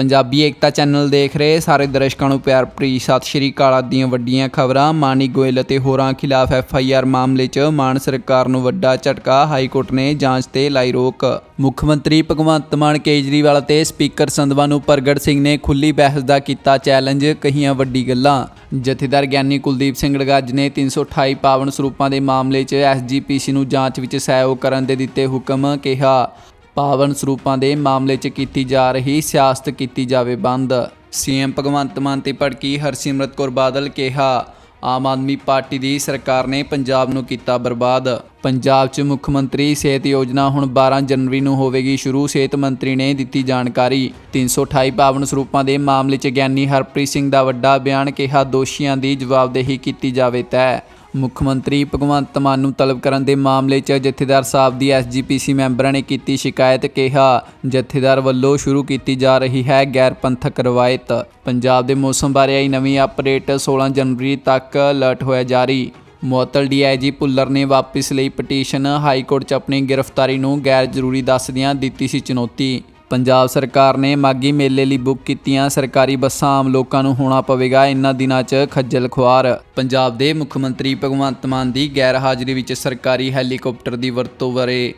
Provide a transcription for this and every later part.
ਪੰਜਾਬੀ ਏਕਤਾ channel ਦੇਖ ਰਹੇ ਸਾਰੇ ਦਰਸ਼ਕਾਂ ਨੂੰ ਪਿਆਰ ਭਰੀ ਸਤਿ ਸ਼੍ਰੀ ਅਕਾਲ ਆਦਿ ਦੀਆਂ ਵੱਡੀਆਂ ਖਬਰਾਂ। ਮਾਨੀ ਗੋਇਲ ਅਤੇ ਹੋਰਾਂ ਖਿਲਾਫ ਐਫ ਆਈ ਆਰ ਮਾਮਲੇ 'ਚ ਮਾਨ ਸਰਕਾਰ ਨੂੰ ਵੱਡਾ ਝਟਕਾ ਹਾਈ ਕੋਰਟ ਨੇ ਜਾਂਚ ਤੇ ਲਾਈ ਰੋਕ। ਮੁੱਖ ਮੰਤਰੀ ਭਗਵੰਤ ਮਾਨ ਕੇਜਰੀਵਾਲ ਤੇ ਸਪੀਕਰ ਸੰਧਵਾ ਨੂੰ ਪ੍ਰਗਟ ਸਿੰਘ ਨੇ ਖੁੱਲੀ ਬਹਿਸ ਦਾ ਕੀਤਾ ਚੈਲੰਜ, ਕਹੀਆਂ ਵੱਡੀ ਗੱਲਾਂ। ਜਥੇਦਾਰ ਗਿਆਨੀ ਕੁਲਦੀਪ ਸਿੰਘ ਲਗਾਜ ਨੇ 328 ਪਾਵਨ ਸਰੂਪਾਂ ਦੇ ਮਾਮਲੇ 'ਚ ਐਸਜੀਪੀਸੀ ਨੂੰ ਜਾਂਚ ਵਿੱਚ ਸਹਿਯੋਗ ਕਰਨ ਦੇ ਦਿੱਤੇ ਹੁਕਮ ਕਿਹਾ। ਪਾਵਨ ਸਰੂਪਾਂ ਦੇ ਮਾਮਲੇ 'ਚ ਕੀਤੀ ਜਾ ਰਹੀ ਸਿਆਸਤ ਕੀਤੀ ਜਾਵੇ ਬੰਦ। ਸੀਐਮ ਭਗਵੰਤ ਮਾਨ ਤੇ ਭੜਕੀ ਹਰਸਿਮਰਤ ਕੌਰ ਬਾਦਲ ਕਿਹਾ, ਆਮ ਆਦਮੀ ਪਾਰਟੀ ਦੀ ਸਰਕਾਰ ਨੇ ਪੰਜਾਬ ਨੂੰ ਕੀਤਾ ਬਰਬਾਦ। ਪੰਜਾਬ 'ਚ ਮੁੱਖ ਮੰਤਰੀ ਸਿਹਤ ਯੋਜਨਾ ਹੁਣ 12 ਜਨਵਰੀ ਨੂੰ ਹੋਵੇਗੀ ਸ਼ੁਰੂ, ਸਿਹਤ ਮੰਤਰੀ ਨੇ ਦਿੱਤੀ ਜਾਣਕਾਰੀ। 328 ਪਾਵਨ ਸਰੂਪਾਂ ਦੇ ਮਾਮਲੇ 'ਚ ਗਿਆਨੀ ਹਰਪ੍ਰੀਤ ਸਿੰਘ ਦਾ ਵੱਡਾ ਬਿਆਨ ਕਿਹਾ, ਦੋਸ਼ੀਆਂ ਦੀ ਜਵਾਬਦੇਹੀ ਕੀਤੀ ਜਾਵੇ ਤੈਅ ਮੁੱਖ ਮੰਤਰੀ ਭਗਵੰਤ ਮਾਨ ਨੂੰ ਤਲਬ ਕਰਨ ਦੇ ਮਾਮਲੇ 'ਚ ਜਥੇਦਾਰ ਸਾਹਿਬ ਦੀ ਐਸਜੀਪੀਸੀ ਮੈਂਬਰਾਂ ਨੇ ਕੀਤੀ ਸ਼ਿਕਾਇਤ, ਕਿਹਾ, ਜਥੇਦਾਰ ਵੱਲੋਂ ਸ਼ੁਰੂ ਕੀਤੀ ਜਾ ਰਹੀ ਹੈ ਗੈਰ ਪੰਥਕ ਰਵਾਇਤ। ਪੰਜਾਬ ਦੇ ਮੌਸਮ ਬਾਰੇ ਆਈ ਨਵੀਂ ਅਪਡੇਟ 16 ਜਨਵਰੀ ਤੱਕ ਅਲਰਟ ਹੋਇਆ ਜਾਰੀ। ਮੁਅੱਤਲ ਡੀਆਈਜੀ ਭੁੱਲਰ ਨੇ ਵਾਪਸ ਲਈ ਪਟੀਸ਼ਨ ਹਾਈ ਕੋਰਟ 'ਚ ਆਪਣੀ ਗ੍ਰਿਫਤਾਰੀ ਨੂੰ ਗੈਰ ਜ਼ਰੂਰੀ ਦੱਸਦਿਆਂ ਦਿੱਤੀ ਸੀ ਚੁਣੌਤੀ। ਪੰਜਾਬ ਸਰਕਾਰ ਨੇ ਮਾਗੀ ਮੇਲੇ ਲਈ ਬੁੱਕ ਕੀਤੀਆਂ ਸਰਕਾਰੀ ਬੱਸਾਂ ਆਮ ਲੋਕਾਂ ਨੂੰ ਹੋਣਾ ਪਵੇਗਾ। ਇਨ੍ਹਾਂ ਦਿਨਾਂ 'ਚ ਖੱਜਲ ਖੁਆਰ। ਪੰਜਾਬ ਦੇ ਮੁੱਖ ਮੰਤਰੀ ਭਗਵੰਤ ਮਾਨ ਦੀ ਗੈਰ ਹਾਜ਼ਰੀ ਵਿੱਚ ਸਰਕਾਰੀ ਹੈਲੀਕਾਪਟਰ ਦੀ ਵਰਤੋਂ ਬਾਰੇ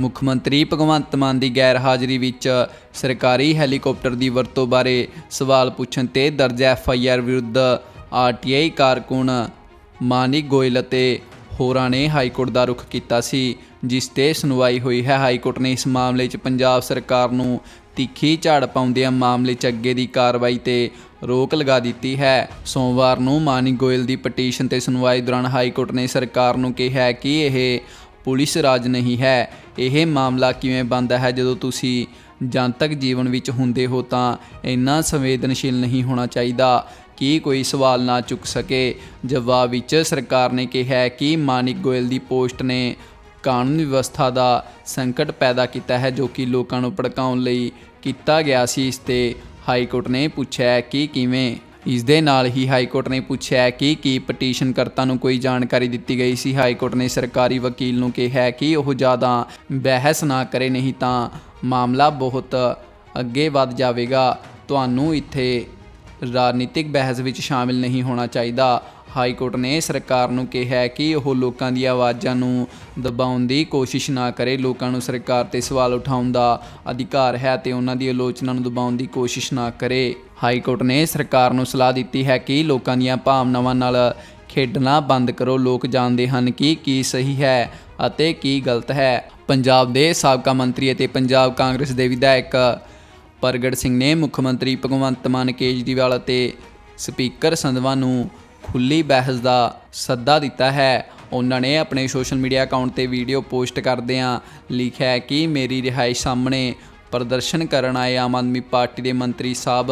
ਮੁੱਖ ਮੰਤਰੀ ਭਗਵੰਤ ਮਾਨ ਦੀ ਗੈਰ ਹਾਜ਼ਰੀ ਵਿੱਚ ਸਰਕਾਰੀ ਹੈਲੀਕਾਪਟਰ ਦੀ ਵਰਤੋਂ ਬਾਰੇ ਸਵਾਲ ਪੁੱਛਣ ਤੇ ਦਰਜ ਐਫ ਆਈ ਆਰ ਵਿਰੁੱਧ ਆਰਟੀਆਈ ਕਾਰਕੁਨ, ਮਾਨਿਕ ਗੋਇਲ ਅਤੇ ਹੋਰਾਂ ਨੇ ਹਾਈ ਕੋਰਟ ਦਾ ਰੁਖ ਕੀਤਾ ਸੀ, ਜਿਸ ਤੇ ਸੁਣਵਾਈ ਹੋਈ ਹੈ। ਹਾਈ ਕੋਰਟ ਨੇ ਇਸ ਮਾਮਲੇ 'ਚ ਪੰਜਾਬ ਸਰਕਾਰ ਨੂੰ ਤਿੱਖੀ ਝਾੜ ਪਾਉਂਦਿਆਂ ਮਾਮਲੇ 'ਚ ਅੱਗੇ ਦੀ ਕਾਰਵਾਈ ਤੇ ਰੋਕ ਲਗਾ ਦਿੱਤੀ ਹੈ। ਸੋਮਵਾਰ ਨੂੰ ਮਾਨਿਕ ਗੋਇਲ ਦੀ ਪਟੀਸ਼ਨ ਤੇ ਸੁਣਵਾਈ ਦੌਰਾਨ ਹਾਈ ਕੋਰਟ ਨੇ ਸਰਕਾਰ ਨੂੰ ਕਿਹਾ ਕਿ ਇਹ ਪੁਲਿਸ ਰਾਜ ਨਹੀਂ ਹੈ। ਇਹ ਮਾਮਲਾ ਕਿਵੇਂ ਬਣਦਾ ਹੈ? ਜਦੋਂ ਤੁਸੀਂ ਜਨਤਕ ਜੀਵਨ ਵਿੱਚ ਹੁੰਦੇ ਹੋ ਤਾਂ ਇੰਨਾ ਸੰਵੇਦਨਸ਼ੀਲ ਨਹੀਂ ਹੋਣਾ ਚਾਹੀਦਾ। ਕੀ ਕੋਈ ਸਵਾਲ ਨਾ ਚੁੱਕ ਸਕੇ? ਜਵਾਬ ਵਿੱਚ ਸਰਕਾਰ ਨੇ ਕਿਹਾ ਕਿ ਮਾਨਿਕ ਗੋਇਲ ਦੀ ਪੋਸਟ ਨੇ ਕਾਨੂੰਨ ਵਿਵਸਥਾ ਦਾ ਸੰਕਟ ਪੈਦਾ ਕੀਤਾ ਹੈ, ਜੋ ਕਿ ਲੋਕਾਂ ਨੂੰ ਭੜਕਾਉਣ ਲਈ ਕੀਤਾ ਗਿਆ ਸੀ। ਇਸ ਤੇ ਹਾਈ ਕੋਰਟ ਨੇ ਪੁੱਛਿਆ ਕਿ ਕਿਵੇਂ? ਇਸ ਦੇ ਨਾਲ ਹੀ ਹਾਈ ਕੋਰਟ ਨੇ ਪੁੱਛਿਆ ਕਿ ਕੀ ਪਟੀਸ਼ਨਕਰਤਾ ਨੂੰ ਕੋਈ ਜਾਣਕਾਰੀ ਦਿੱਤੀ ਗਈ ਸੀ। ਹਾਈ ਕੋਰਟ ਨੇ ਸਰਕਾਰੀ ਵਕੀਲ ਨੂੰ ਕਿਹਾ ਕਿ ਉਹ ਜ਼ਿਆਦਾ ਬਹਿਸ ਨਾ ਕਰੇ, ਨਹੀਂ ਤਾਂ ਮਾਮਲਾ ਬਹੁਤ ਅੱਗੇ ਵੱਧ ਜਾਵੇਗਾ। ਤੁਹਾਨੂੰ ਇੱਥੇ ਰਾਜਨੀਤਿਕ ਬਹਿਸ ਵਿੱਚ ਸ਼ਾਮਿਲ ਨਹੀਂ ਹੋਣਾ ਚਾਹੀਦਾ। ਹਾਈ ਕੋਰਟ ਨੇ ਸਰਕਾਰ ਨੂੰ ਕਿਹਾ ਹੈ ਕਿ ਉਹ ਲੋਕਾਂ ਦੀ ਆਵਾਜ਼ਾਂ ਨੂੰ ਦਬਾਉਣ ਦੀ ਕੋਸ਼ਿਸ਼ ਨਾ ਕਰੇ। ਲੋਕਾਂ ਨੂੰ ਸਰਕਾਰ ਤੇ ਸਵਾਲ ਉਠਾਉਣ ਦਾ ਅਧਿਕਾਰ ਹੈ ਤੇ ਉਹਨਾਂ ਦੀ ਆਲੋਚਨਾ ਨੂੰ ਦਬਾਉਣ ਦੀ ਕੋਸ਼ਿਸ਼ ਨਾ ਕਰੇ। ਹਾਈ ਕੋਰਟ ਨੇ ਸਰਕਾਰ ਨੂੰ ਸਲਾਹ ਦਿੱਤੀ ਹੈ ਕਿ ਲੋਕਾਂ ਦੀਆਂ ਭਾਵਨਾਵਾਂ ਨਾਲ ਖੇਡਣਾ ਬੰਦ ਕਰੋ। ਲੋਕ ਜਾਣਦੇ ਹਨ ਕਿ ਕੀ ਸਹੀ ਹੈ ਅਤੇ ਕੀ ਗਲਤ ਹੈ। ਪੰਜਾਬ ਦੇ ਸਾਬਕਾ ਮੰਤਰੀ ਅਤੇ ਪੰਜਾਬ ਕਾਂਗਰਸ ਦੇ ਵਿਧਾਇਕ ਪ੍ਰਗਟ ਸਿੰਘ ਨੇ ਮੁੱਖ ਮੰਤਰੀ ਭਗਵੰਤ ਮਾਨ ਕੇਜਰੀਵਾਲ ਅਤੇ ਸਪੀਕਰ ਸੰਧਵਾ ਨੂੰ ਖੁੱਲੀ ਬਹਿਸ ਦਾ ਸੱਦਾ ਦਿੱਤਾ ਹੈ। ਉਹਨਾਂ ਨੇ ਆਪਣੇ ਸੋਸ਼ਲ ਮੀਡੀਆ ਅਕਾਊਂਟ ਤੇ ਵੀਡੀਓ ਪੋਸਟ ਕਰਦਿਆਂ ਲਿਖਿਆ ਹੈ ਕਿ ਮੇਰੀ ਰਿਹਾਇਸ਼ ਸਾਹਮਣੇ ਪ੍ਰਦਰਸ਼ਨ ਕਰਨ ਆਏ ਆਮ ਆਦਮੀ ਪਾਰਟੀ ਦੇ ਮੰਤਰੀ ਸਾਹਿਬ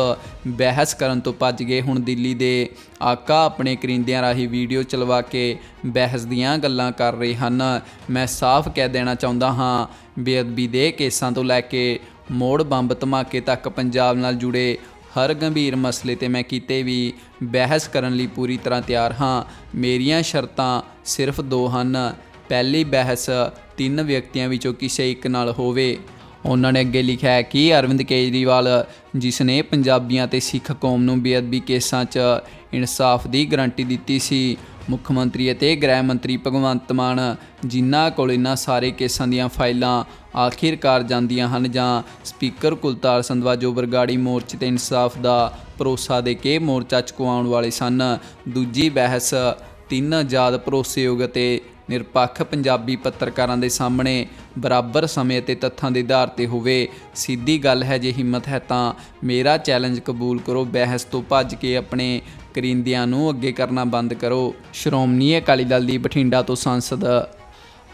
ਬਹਿਸ ਕਰਨ ਤੋਂ ਭੱਜ ਗਏ। ਹੁਣ ਦਿੱਲੀ ਦੇ ਆਕਾ ਆਪਣੇ ਕਰਿੰਦਿਆਂ ਰਾਹੀਂ ਵੀਡੀਓ ਚਲਵਾ ਕੇ ਬਹਿਸ ਦੀਆਂ ਗੱਲਾਂ ਕਰ ਰਹੇ ਹਨ। ਮੈਂ ਸਾਫ਼ ਕਹਿ ਦੇਣਾ ਚਾਹੁੰਦਾ ਹਾਂ, ਬੇਅਦਬੀ ਦੇ ਕੇਸਾਂ ਤੋਂ ਲੈ ਕੇ ਮੋੜ ਬੰਬ ਧਮਾਕੇ ਤੱਕ ਪੰਜਾਬ ਨਾਲ ਜੁੜੇ ਹਰ ਗੰਭੀਰ ਮਸਲੇ ਤੇ ਮੈਂ ਕਿਤੇ ਵੀ ਬਹਿਸ ਕਰਨ ਲਈ ਪੂਰੀ ਤਰ੍ਹਾਂ ਤਿਆਰ ਹਾਂ। ਮੇਰੀਆਂ ਸ਼ਰਤਾਂ ਸਿਰਫ ਦੋ ਹਨ। ਪਹਿਲੀ ਬਹਿਸ ਤਿੰਨ ਵਿਅਕਤੀਆਂ ਵਿੱਚੋਂ ਕਿਸੇ ਇੱਕ ਨਾਲ ਹੋਵੇ। ਉਹਨਾਂ ਨੇ ਅੱਗੇ ਲਿਖਿਆ ਹੈ ਕਿ ਅਰਵਿੰਦ ਕੇਜਰੀਵਾਲ, ਜਿਸ ਨੇ ਪੰਜਾਬੀਆਂ ਤੇ ਸਿੱਖ ਕੌਮ ਨੂੰ ਬੇਅਦਬੀ ਕੇਸਾਂ 'ਚ ਇਨਸਾਫ ਦੀ ਗਾਰੰਟੀ ਦਿੱਤੀ ਸੀ ਮੁੱਖ ਮੰਤਰੀ ਅਤੇ ਗ੍ਰਹਿ ਮੰਤਰੀ ਭਗਵੰਤ ਮਾਨ ਜਿਨ੍ਹਾਂ ਕੋਲ ਇਹਨਾਂ ਸਾਰੇ ਕੇਸਾਂ ਦੀਆਂ ਫਾਈਲਾਂ ਆਖਿਰਕਾਰ ਜਾਂਦੀਆਂ ਹਨ ਜਾਂ ਸਪੀਕਰ ਕੁਲਤਾਰ ਸੰਧਵਾ ਜੋ ਬਰਗਾੜੀ ਮੋਰਚੇ ਤੇ ਇਨਸਾਫ ਦਾ ਭਰੋਸਾ ਦੇ ਕੇ ਮੋਰਚਾ ਚੁਕਵਾਉਣ ਵਾਲੇ ਸਨ, ਦੂਜੀ ਬਹਿਸ ਤਿੰਨ ਆਜ਼ਾਦ ਭਰੋਸੇਯੋਗ ਅਤੇ ਨਿਰਪੱਖ ਪੰਜਾਬੀ ਪੱਤਰਕਾਰਾਂ ਦੇ ਸਾਹਮਣੇ ਬਰਾਬਰ ਸਮੇਂ ਅਤੇ ਤੱਥਾਂ ਦੇ ਆਧਾਰ ਤੇ ਹੋਵੇ, ਸਿੱਧੀ ਗੱਲ ਹੈ ਜੇ ਹਿੰਮਤ ਹੈ ਤਾਂ ਮੇਰਾ ਚੈਲੰਜ ਕਬੂਲ ਕਰੋ, ਬਹਿਸ ਤੋਂ ਭੱਜ ਕੇ ਆਪਣੇ ਕਰਿੰਦਿਆਂ ਨੂੰ ਅੱਗੇ ਕਰਨਾ ਬੰਦ ਕਰੋ। ਸ਼੍ਰੋਮਣੀ ਅਕਾਲੀ ਦਲ ਦੀ ਬਠਿੰਡਾ ਤੋਂ ਸੰਸਦ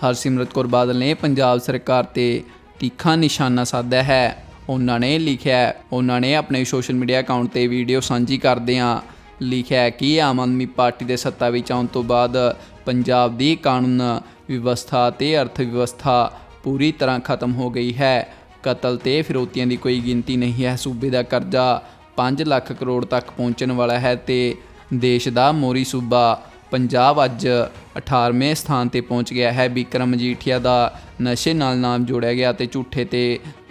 ਹਰਸਿਮਰਤ ਕੌਰ ਬਾਦਲ ਨੇ ਪੰਜਾਬ ਸਰਕਾਰ ਤੇ ਤਿੱਖਾ ਨਿਸ਼ਾਨਾ ਸਾਧਿਆ ਹੈ। ਉਹਨਾਂ ਨੇ ਲਿਖਿਆ ਉਹਨਾਂ ਨੇ ਆਪਣੇ ਸੋਸ਼ਲ ਮੀਡੀਆ ਅਕਾਊਂਟ ਤੇ ਵੀਡੀਓ ਸਾਂਝੀ ਕਰਦਿਆਂ ਲਿਖਿਆ ਕਿ ਆਮ ਆਦਮੀ ਪਾਰਟੀ ਦੇ ਸੱਤਾ ਵਿੱਚ ਆਉਣ ਤੋਂ ਬਾਅਦ ਪੰਜਾਬ ਦੀ ਕਾਨੂੰਨ ਵਿਵਸਥਾ ਤੇ ਅਰਥ ਵਿਵਸਥਾ ਪੂਰੀ ਤਰ੍ਹਾਂ ਖਤਮ ਹੋ ਗਈ ਹੈ। ਕਤਲ ਤੇ ਫਿਰੋਤੀਆਂ ਦੀ ਕੋਈ ਗਿਣਤੀ ਨਹੀਂ ਹੈ। ਸੂਬੇ ਦਾ ਕਰਜ਼ਾ 5 ਲੱਖ ਕਰੋੜ ਤੱਕ ਪਹੁੰਚਣ ਵਾਲਾ ਹੈ ਤੇ ਦੇਸ਼ ਦਾ ਮੋਰੀ ਸੂਬਾ ਪੰਜਾਬ ਅੱਜ 18ਵੇਂ ਸਥਾਨ ਤੇ ਪਹੁੰਚ ਗਿਆ ਹੈ। ਵਿਕਰਮ ਮਜੀਠੀਆ ਦਾ ਨਸ਼ੇ ਨਾਲ ਨਾਮ ਜੋੜਿਆ ਗਿਆ ਤੇ ਝੂਠੇ ਤੇ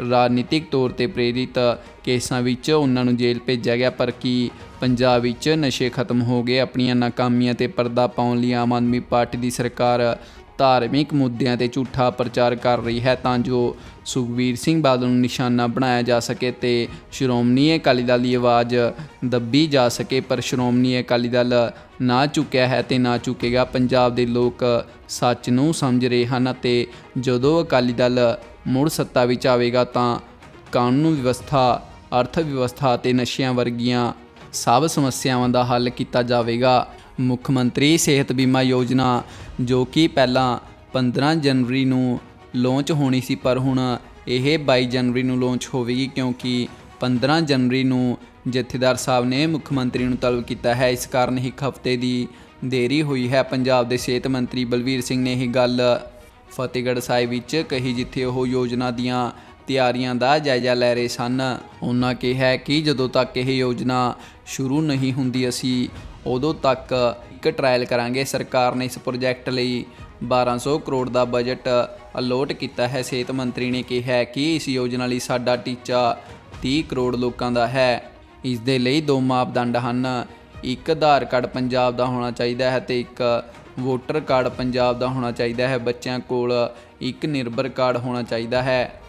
ਰਾਜਨੀਤਿਕ ਤੌਰ ਤੇ ਪ੍ਰੇਰਿਤ ਕੇਸਾਂ ਵਿੱਚ ਉਹਨਾਂ ਨੂੰ ਜੇਲ੍ਹ ਭੇਜਿਆ ਗਿਆ, ਪਰ ਕੀ ਪੰਜਾਬ ਵਿੱਚ ਨਸ਼ੇ ਖਤਮ ਹੋ ਗਏ? ਆਪਣੀਆਂ ਨਾਕਾਮੀਆਂ ਤੇ ਪਰਦਾ ਪਾਉਣ ਲਈ ਆਮ ਆਦਮੀ ਪਾਰਟੀ ਦੀ ਸਰਕਾਰ ਧਾਰਮਿਕ ਮੁੱਦਿਆਂ ਤੇ ਝੂਠਾ ਪ੍ਰਚਾਰ ਕਰ ਰਹੀ ਹੈ ਤਾਂ ਜੋ ਸੁਖਬੀਰ ਸਿੰਘ ਬਾਦਲ ਨੂੰ ਨਿਸ਼ਾਨਾ ਬਣਾਇਆ ਜਾ ਸਕੇ ਤੇ ਸ਼੍ਰੋਮਣੀ ਅਕਾਲੀ ਦਲ ਦੀ ਆਵਾਜ਼ ਦੱਬੀ ਜਾ ਸਕੇ, ਪਰ ਸ਼੍ਰੋਮਣੀ ਅਕਾਲੀ ਦਲ ਨਾ ਚੁੱਕਿਆ ਹੈ ਤੇ ਨਾ ਚੁੱਕੇਗਾ ਪੰਜਾਬ ਦੇ ਲੋਕ ਸੱਚ ਨੂੰ ਸਮਝ ਰਹੇ ਹਨ ਅਤੇ ਜਦੋਂ ਅਕਾਲੀ ਦਲ ਮੁੜ ਸੱਤਾ ਵਿੱਚ ਆਵੇਗਾ ਤਾਂ ਕਾਨੂੰਨ ਵਿਵਸਥਾ, ਅਰਥ ਵਿਵਸਥਾ ਤੇ ਨਸ਼ਿਆਂ ਵਰਗੀਆਂ ਸਭ ਸਮੱਸਿਆਵਾਂ ਦਾ ਹੱਲ ਕੀਤਾ ਜਾਵੇਗਾ। ਮੁੱਖ ਮੰਤਰੀ ਸਿਹਤ ਬੀਮਾ ਯੋਜਨਾ, ਜੋ ਕਿ ਪਹਿਲਾਂ 15 ਜਨਵਰੀ ਨੂੰ ਲਾਂਚ ਹੋਣੀ ਸੀ, ਪਰ ਹੁਣ ਇਹ 22 ਜਨਵਰੀ ਨੂੰ ਲਾਂਚ ਹੋਵੇਗੀ, ਕਿਉਂਕਿ 15 ਜਨਵਰੀ ਨੂੰ ਜਥੇਦਾਰ ਸਾਹਿਬ ਨੇ ਮੁੱਖ ਮੰਤਰੀ ਨੂੰ ਤਲਬ ਕੀਤਾ ਹੈ। ਇਸ ਕਾਰਨ ਇੱਕ ਹਫ਼ਤੇ ਦੀ ਦੇਰੀ ਹੋਈ ਹੈ। ਪੰਜਾਬ ਦੇ ਸਿਹਤ ਮੰਤਰੀ ਬਲਵੀਰ ਸਿੰਘ ਨੇ ਇਹ ਗੱਲ ਫਤਿਹਗੜ੍ਹ ਸਾਹਿਬ ਵਿੱਚ ਕਹੀ, ਜਿੱਥੇ ਉਹ ਯੋਜਨਾ ਦੀਆਂ ਤਿਆਰੀਆਂ ਦਾ ਜਾਇਜ਼ਾ ਲੈ ਰਹੇ ਸਨ। ਉਹਨਾਂ ਕਿਹਾ ਕਿ ਜਦੋਂ ਤੱਕ ਇਹ ਯੋਜਨਾ ਸ਼ੁਰੂ ਨਹੀਂ ਹੁੰਦੀ, ਅਸੀਂ ਉਦੋਂ ਤੱਕ ਇੱਕ ਟ੍ਰਾਇਲ ਕਰਾਂਗੇ। ਸਰਕਾਰ ਨੇ ਇਸ ਪ੍ਰੋਜੈਕਟ ਲਈ 1200 ਕਰੋੜ ਦਾ ਬਜਟ ਅਲੋਟ ਕੀਤਾ ਹੈ। ਸਿਹਤ ਮੰਤਰੀ ਨੇ ਕਿਹਾ ਕਿ ਇਸ ਯੋਜਨਾ ਲਈ ਸਾਡਾ ਟੀਚਾ 30 ਕਰੋੜ ਲੋਕਾਂ ਦਾ ਹੈ। ਇਸ ਦੇ ਲਈ ਦੋ ਮਾਪਦੰਡ ਹਨ। ਇੱਕ ਆਧਾਰ ਕਾਰਡ ਪੰਜਾਬ ਦਾ ਹੋਣਾ ਚਾਹੀਦਾ ਹੈ ਤੇ ਇੱਕ ਵੋਟਰ ਕਾਰਡ ਪੰਜਾਬ ਦਾ ਹੋਣਾ ਚਾਹੀਦਾ ਹੈ। ਬੱਚਿਆਂ ਕੋਲ ਇੱਕ ਨਿਰਭਰ ਕਾਰਡ ਹੋਣਾ ਚਾਹੀਦਾ ਹੈ।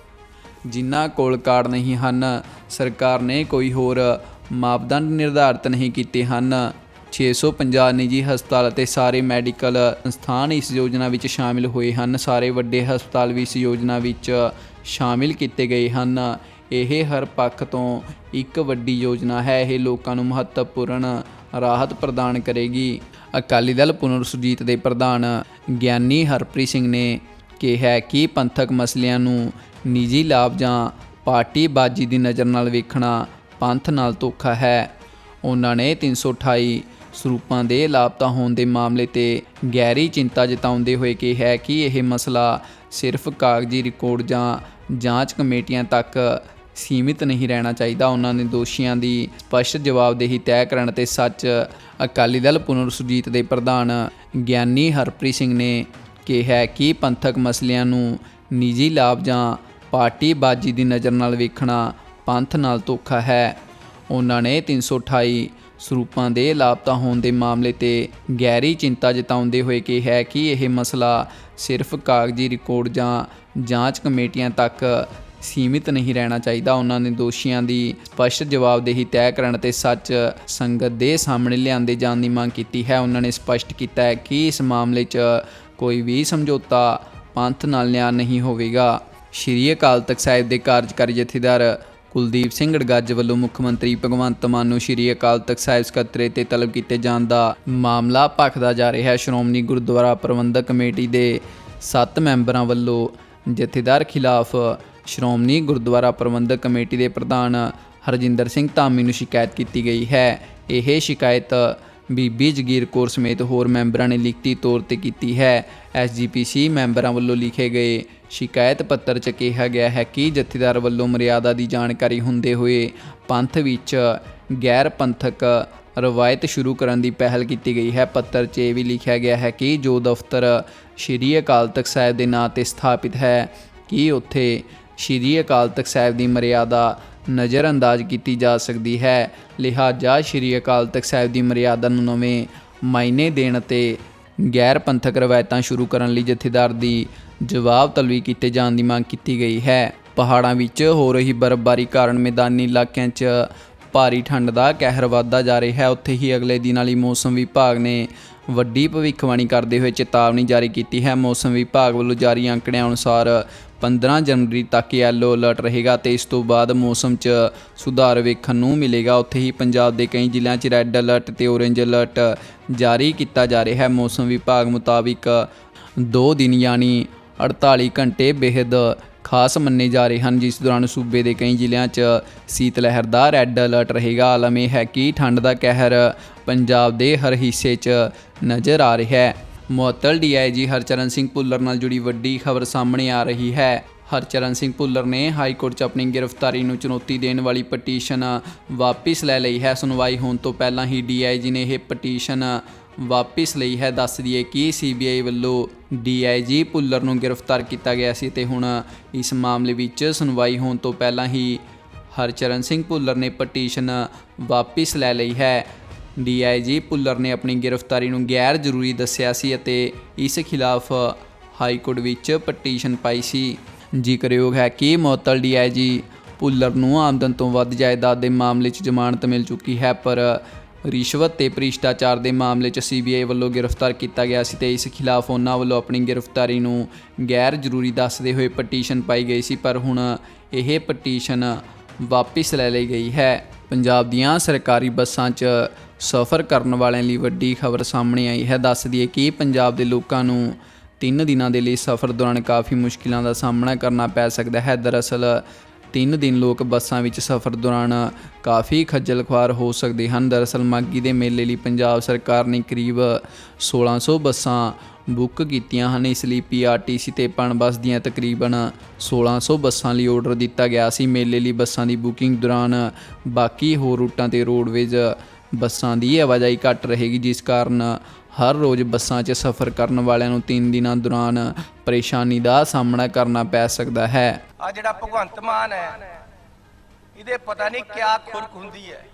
ਜਿਨ੍ਹਾਂ ਕੋਲ ਕਾਰਡ ਨਹੀਂ ਹਨ, ਸਰਕਾਰ ਨੇ ਕੋਈ ਹੋਰ ਮਾਪਦੰਡ ਨਿਰਧਾਰਤ ਨਹੀਂ ਕੀਤੇ ਹਨ। 650 ਨਿੱਜੀ ਹਸਪਤਾਲ ਅਤੇ ਸਾਰੇ ਮੈਡੀਕਲ ਸੰਸਥਾਨ ਇਸ ਯੋਜਨਾ ਵਿੱਚ ਸ਼ਾਮਿਲ ਹੋਏ ਹਨ। ਸਾਰੇ ਵੱਡੇ ਹਸਪਤਾਲ ਵੀ ਇਸ ਯੋਜਨਾ ਵਿੱਚ ਸ਼ਾਮਿਲ ਕੀਤੇ ਗਏ ਹਨ। ਇਹ ਹਰ ਪੱਖ ਤੋਂ ਇੱਕ ਵੱਡੀ ਯੋਜਨਾ ਹੈ। ਇਹ ਲੋਕਾਂ ਨੂੰ ਮਹੱਤਵਪੂਰਨ ਰਾਹਤ ਪ੍ਰਦਾਨ ਕਰੇਗੀ। ਅਕਾਲੀ ਦਲ ਪੁਨਰ ਸੁਰਜੀਤ ਦੇ ਪ੍ਰਧਾਨ ਗਿਆਨੀ ਹਰਪ੍ਰੀਤ ਸਿੰਘ ਨੇ ਕਿਹਾ ਕਿ ਪੰਥਕ ਮਸਲਿਆਂ ਨੂੰ ਨਿੱਜੀ ਲਾਭ ਜਾਂ ਪਾਰਟੀ ਬਾਜੀ ਦੀ ਨਜ਼ਰ ਨਾਲ ਵੇਖਣਾ ਪੰਥ ਨਾਲ ਧੋਖਾ ਹੈ। ਉਹਨਾਂ ਨੇ 328 ਸਰੂਪਾਂ ਦੇ ਲਾਪਤਾ ਹੋਣ ਦੇ ਮਾਮਲੇ ਤੇ ਗਹਿਰੀ ਚਿੰਤਾ ਜਤਾਉਂਦੇ ਹੋਏ ਕਿਹਾ ਕਿ ਇਹ ਮਸਲਾ ਸਿਰਫ ਕਾਗਜ਼ੀ ਰਿਕਾਰਡ ਜਾਂ ਜਾਂਚ ਕਮੇਟੀਆਂ ਤੱਕ ਸੀਮਿਤ ਨਹੀਂ ਰਹਿਣਾ ਚਾਹੀਦਾ। ਉਹਨਾਂ ਨੇ ਦੋਸ਼ੀਆਂ ਦੀ ਸਪਸ਼ਟ ਜਵਾਬਦੇਹੀ ਤੈਅ ਕਰਨ ਤੇ ਸੱਚ ਅਕਾਲੀ ਦਲ ਪੁਨਰ ਸੁਰਜੀਤ ਦੇ ਪ੍ਰਧਾਨ ਗਿਆਨੀ ਹਰਪ੍ਰੀਤ ਸਿੰਘ ਨੇ ਕਿਹਾ ਕਿ ਪੰਥਕ ਮਸਲਿਆਂ ਨੂੰ ਨਿੱਜੀ ਲਾਭ ਜਾਂ ਪਾਰਟੀ ਬਾਜੀ ਦੀ ਨਜ਼ਰ ਨਾਲ ਵੇਖਣਾ ਪੰਥ ਨਾਲ ਧੋਖਾ ਹੈ। ਉਹਨਾਂ ਨੇ 328 ਸਰੂਪਾਂ ਦੇ ਲਾਪਤਾ ਹੋਣ ਦੇ ਮਾਮਲੇ ਤੇ ਗਹਿਰੀ ਚਿੰਤਾ ਜਤਾਉਂਦੇ ਹੋਏ ਕਿਹਾ ਕਿ ਇਹ ਮਸਲਾ ਸਿਰਫ ਕਾਗਜ਼ੀ ਰਿਕਾਰਡ ਜਾਂ ਜਾਂਚ ਕਮੇਟੀਆਂ ਤੱਕ ਸੀਮਿਤ ਨਹੀਂ ਰਹਿਣਾ ਚਾਹੀਦਾ। ਉਹਨਾਂ ਨੇ ਦੋਸ਼ੀਆਂ ਦੀ ਸਪਸ਼ਟ ਜਵਾਬਦੇਹੀ ਤੈਅ ਕਰਨ ਤੇ ਸੱਚ ਸੰਗਤ ਦੇ ਸਾਹਮਣੇ ਲਿਆਂਦੇ ਜਾਣ ਦੀ ਮੰਗ ਕੀਤੀ ਹੈ। ਉਹਨਾਂ ਨੇ ਸਪਸ਼ਟ ਕੀਤਾ ਹੈ ਕਿ ਇਸ ਮਾਮਲੇ 'ਚ ਕੋਈ ਵੀ ਸਮਝੌਤਾ ਪੰਥ ਨਾਲ ਨਿਆਂ ਨਹੀਂ ਹੋਵੇਗਾ। ਸ਼੍ਰੀ ਅਕਾਲ ਤਖਤ ਸਾਹਿਬ ਦੇ ਕਾਰਜਕਾਰੀ ਜਥੇਦਾਰ ਕੁਲਦੀਪ ਸਿੰਘ ਗੜਗੱਜ ਵੱਲੋਂ ਮੁੱਖ ਮੰਤਰੀ ਭਗਵੰਤ ਮਾਨ ਨੂੰ ਸ਼੍ਰੀ ਅਕਾਲ ਤਖਤ ਸਾਹਿਬ ਸਕੱਤਰੇ ਤੇ ਤਲਬ ਕੀਤੇ ਜਾਣ ਦਾ ਮਾਮਲਾ ਭਖਦਾ ਜਾ ਰਿਹਾ ਹੈ। ਸ਼੍ਰੋਮਣੀ ਗੁਰਦੁਆਰਾ ਪ੍ਰਬੰਧਕ ਕਮੇਟੀ ਦੇ 7 ਮੈਂਬਰਾਂ ਵੱਲੋਂ ਜਥੇਦਾਰ ਖਿਲਾਫ ਸ਼੍ਰੋਮਣੀ ਗੁਰਦੁਆਰਾ ਪ੍ਰਬੰਧਕ ਕਮੇਟੀ ਦੇ ਪ੍ਰਧਾਨ ਹਰਜਿੰਦਰ ਸਿੰਘ ਧਾਮੀ ਨੂੰ ਸ਼ਿਕਾਇਤ ਕੀਤੀ ਗਈ ਹੈ। ਇਹ ਸ਼ਿਕਾਇਤ ਬੀਬੀ ਜਗੀਰ ਕੌਰ ਸਮੇਤ ਹੋਰ ਮੈਂਬਰਾਂ ਨੇ ਲਿਖਤੀ ਤੌਰ ਤੇ ਕੀਤੀ ਹੈ। ਐਸਜੀਪੀਸੀ ਮੈਂਬਰਾਂ ਵੱਲੋਂ ਲਿਖੇ ਗਏ ਸ਼ਿਕਾਇਤ ਪੱਤਰ 'ਚ ਕਿਹਾ ਗਿਆ ਹੈ ਕਿ ਜਥੇਦਾਰ ਵੱਲੋਂ ਮਰਿਆਦਾ ਦੀ ਜਾਣਕਾਰੀ ਹੁੰਦੇ ਹੋਏ ਪੰਥ ਵਿੱਚ ਗੈਰ ਪੰਥਕ ਰਵਾਇਤ ਸ਼ੁਰੂ ਕਰਨ ਦੀ ਪਹਿਲ ਕੀਤੀ ਗਈ ਹੈ। ਪੱਤਰ 'ਚ ਇਹ ਵੀ ਲਿਖਿਆ ਗਿਆ ਹੈ ਕਿ ਜੋ ਦਫ਼ਤਰ ਸ਼੍ਰੀ ਅਕਾਲ ਤਖਤ ਸਾਹਿਬ ਦੇ ਨਾਂ ਤੇ ਸਥਾਪਿਤ ਹੈ, ਕਿ ਉੱਥੇ ਸ਼੍ਰੀ ਅਕਾਲ ਤਖਤ ਸਾਹਿਬ ਦੀ ਮਰਿਆਦਾ ਨਜ਼ਰਅੰਦਾਜ਼ ਕੀਤੀ ਜਾ ਸਕਦੀ ਹੈ। ਲਿਹਾਜ਼ਾ ਸ਼੍ਰੀ ਅਕਾਲ ਤਖਤ ਸਾਹਿਬ ਦੀ ਮਰਿਆਦਾ ਨੂੰ ਨਵੇਂ ਮਾਇਨੇ ਦੇਣ ਅਤੇ ਗੈਰ ਪੰਥਕ ਰਵਾਇਤਾਂ ਸ਼ੁਰੂ ਕਰਨ ਲਈ ਜਥੇਦਾਰ ਦੀ ਜਵਾਬ ਤਲਵੀ ਕੀਤੇ ਜਾਣ ਦੀ ਮੰਗ ਕੀਤੀ ਗਈ ਹੈ। ਪਹਾੜਾਂ ਵਿੱਚ ਹੋ ਰਹੀ ਬਰਫ਼ਬਾਰੀ ਕਾਰਨ ਮੈਦਾਨੀ ਇਲਾਕਿਆਂ 'ਚ ਭਾਰੀ ਠੰਡ ਦਾ ਕਹਿਰ ਵੱਧਦਾ ਜਾ ਰਿਹਾ ਹੈ। ਉੱਥੇ ਹੀ ਅਗਲੇ ਦਿਨਾਂ ਲਈ ਮੌਸਮ ਵਿਭਾਗ ਨੇ ਵੱਡੀ ਭਵਿੱਖਬਾਣੀ ਕਰਦੇ ਹੋਏ ਚੇਤਾਵਨੀ ਜਾਰੀ ਕੀਤੀ ਹੈ। ਮੌਸਮ ਵਿਭਾਗ ਵੱਲੋਂ ਜਾਰੀ ਅੰਕੜਿਆਂ ਅਨੁਸਾਰ 15 ਜਨਵਰੀ ਤੱਕ ਯੈਲੋ ਅਲਰਟ ਰਹੇਗਾ ਤੇ ਇਸ ਤੋਂ ਬਾਅਦ ਮੌਸਮ 'ਚ ਸੁਧਾਰ ਵੇਖਣ ਨੂੰ ਮਿਲੇਗਾ। ਉੱਥੇ ਹੀ ਪੰਜਾਬ ਦੇ ਕਈ ਜ਼ਿਲ੍ਹਿਆਂ 'ਚ ਰੈੱਡ ਅਲਰਟ ਤੇ ਔਰੇਂਜ ਅਲਰਟ ਜਾਰੀ ਕੀਤਾ ਜਾ ਰਿਹਾ ਹੈ। ਮੌਸਮ ਵਿਭਾਗ ਮੁਤਾਬਿਕ 2 ਦਿਨ ਯਾਨੀ 48 ਘੰਟੇ ਬੇहद ਖਾਸ ਮੰਨੇ ਜਾ ਰਹੇ ਹਨ, ਜਿਸ ਦੌਰਾਨ ਸੂਬੇ ਦੇ ਕਈ ਜ਼ਿਲ੍ਹਿਆਂ 'ਚ ਸੀਤ ਲਹਿਰ ਦਾ ਰੈੱਡ ਅਲਰਟ ਰਹੇਗਾ। ਆਲਮ ਇਹ ਹੈ ਕਿ ਠੰਡ ਦਾ ਕਹਿਰ ਪੰਜਾਬ ਦੇ ਹਰ ਹਿੱਸੇ 'ਚ ਨਜ਼ਰ ਆ ਰਿਹਾ ਹੈ। ਮੁਅੱਤਲ ਡੀਆਈਜੀ ਹਰਚਰਨ ਸਿੰਘ ਭੁੱਲਰ ਨਾਲ ਜੁੜੀ ਵੱਡੀ ਖਬਰ ਸਾਹਮਣੇ ਆ ਰਹੀ ਹੈ। ਹਰਚਰਨ ਸਿੰਘ ਭੁੱਲਰ ਨੇ ਹਾਈ ਕੋਰਟ 'ਚ ਆਪਣੀ ਗ੍ਰਿਫਤਾਰੀ ਨੂੰ ਚੁਣੌਤੀ ਦੇਣ ਵਾਲੀ ਪਟੀਸ਼ਨ ਵਾਪਿਸ ਲੈ ਲਈ ਹੈ। ਸੁਣਵਾਈ ਹੋਣ ਤੋਂ ਪਹਿਲਾਂ ਹੀ ਡੀਆਈਜੀ ਨੇ ਇਹ ਪਟੀਸ਼ਨ ਵਾਪਿਸ ਲਈ ਹੈ। ਦੱਸ ਦਈਏ ਕਿ ਸੀਬੀਆਈ ਵੱਲੋਂ ਡੀਆਈਜੀ ਭੁੱਲਰ ਨੂੰ ਗ੍ਰਿਫਤਾਰ ਕੀਤਾ ਗਿਆ ਸੀ ਤੇ ਹੁਣ ਇਸ ਮਾਮਲੇ ਵਿੱਚ ਸੁਣਵਾਈ ਹੋਣ ਤੋਂ ਪਹਿਲਾਂ ਹੀ ਹਰਚਰਨ ਸਿੰਘ ਭੁੱਲਰ ਨੇ ਪਟੀਸ਼ਨ ਵਾਪਿਸ ਲੈ ਲਈ ਹੈ। ਡੀਆਈਜੀ ਭੁੱਲਰ ਨੇ ਆਪਣੀ ਗ੍ਰਿਫਤਾਰੀ ਨੂੰ ਗੈਰ ਜ਼ਰੂਰੀ ਦੱਸਿਆ ਸੀ ਅਤੇ ਇਸ ਖਿਲਾਫ ਹਾਈ ਕੋਰਟ ਵਿੱਚ ਪਟੀਸ਼ਨ ਪਾਈ ਸੀ। ਜ਼ਿਕਰਯੋਗ ਹੈ ਕਿ ਮੁਅੱਤਲ ਡੀਆਈਜੀ ਭੁੱਲਰ ਨੂੰ ਆਮਦਨ ਤੋਂ ਵੱਧ ਜਾਇਦਾਦ ਦੇ ਮਾਮਲੇ 'ਚ ਜ਼ਮਾਨਤ ਮਿਲ ਚੁੱਕੀ ਹੈ, ਪਰ ਰਿਸ਼ਵਤ ਤੇ ਭ੍ਰਿਸ਼ਟਾਚਾਰ ਦੇ ਮਾਮਲੇ 'ਚ ਸੀਬੀਆਈ ਵੱਲੋਂ ਗ੍ਰਿਫਤਾਰ ਕੀਤਾ ਗਿਆ ਸੀ ਤੇ ਇਸ ਖਿਲਾਫ ਉਹਨਾਂ ਵੱਲੋਂ ਆਪਣੀ ਗ੍ਰਿਫਤਾਰੀ ਨੂੰ ਗੈਰ ਜ਼ਰੂਰੀ ਦੱਸਦੇ ਹੋਏ ਪਟੀਸ਼ਨ ਪਾਈ ਗਈ ਸੀ, ਪਰ ਹੁਣ ਇਹ ਪਟੀਸ਼ਨ ਵਾਪਿਸ ਲੈ ਲਈ ਗਈ ਹੈ। ਪੰਜਾਬ ਦੀਆਂ ਸਰਕਾਰੀ ਬੱਸਾਂ 'ਚ ਸਫ਼ਰ ਕਰਨ ਵਾਲਿਆਂ ਲਈ ਵੱਡੀ ਖਬਰ ਸਾਹਮਣੇ ਆਈ ਹੈ। ਦੱਸ ਦਈਏ ਕਿ ਪੰਜਾਬ ਦੇ ਲੋਕਾਂ ਨੂੰ ਤਿੰਨ ਦਿਨਾਂ ਦੇ ਲਈ ਸਫ਼ਰ ਦੌਰਾਨ ਕਾਫੀ ਮੁਸ਼ਕਿਲਾਂ ਦਾ ਸਾਹਮਣਾ ਕਰਨਾ ਪੈ ਸਕਦਾ ਹੈ। ਦਰਅਸਲ, ਤਿੰਨ ਦਿਨ ਲੋਕ ਬੱਸਾਂ ਵਿੱਚ ਸਫ਼ਰ ਦੌਰਾਨ ਕਾਫੀ ਖੱਜਲ ਖੁਆਰ ਹੋ ਸਕਦੇ ਹਨ। ਦਰਅਸਲ ਮਾਗੀ ਦੇ ਮੇਲੇ ਲਈ ਪੰਜਾਬ ਸਰਕਾਰ ਨੇ ਕਰੀਬ 1600 ਬੱਸਾਂ ਬੁੱਕ ਕੀਤੀਆਂ ਹਨ। ਇਸ ਲਈ ਪੀਆਰਟੀਸੀ ਤੇ ਪਣ ਬੱਸ ਦੀਆਂ ਤਕਰੀਬਨ 1600 ਬੱਸਾਂ ਲਈ ਆਰਡਰ ਦਿੱਤਾ ਗਿਆ ਸੀ। ਮੇਲੇ ਲਈ ਬੱਸਾਂ ਦੀ ਬੁਕਿੰਗ ਦੌਰਾਨ ਬਾਕੀ ਹੋਰ ਰੂਟਾਂ ਤੇ ਰੋਡਵੇਜ਼ ਬੱਸਾਂ ਦੀ ਆਵਾਜਾਈ ਘੱਟ ਰਹੇਗੀ, ਜਿਸ ਕਾਰਨ ਹਰ ਰੋਜ਼ ਬੱਸਾਂ 'ਚ ਸਫ਼ਰ ਕਰਨ ਵਾਲਿਆਂ ਨੂੰ 3 ਦਿਨਾਂ ਦੌਰਾਨ ਪਰੇਸ਼ਾਨੀ ਦਾ ਸਾਹਮਣਾ ਕਰਨਾ ਪੈ ਸਕਦਾ ਹੈ। ਆ ਜਿਹੜਾ ਭਗਵੰਤ ਮਾਨ ਹੈ, ਇਹਦੇ ਪਤਾ ਨਹੀਂ ਕਿਆ ਖੁਰਕ ਹੁੰਦੀ ਹੈ।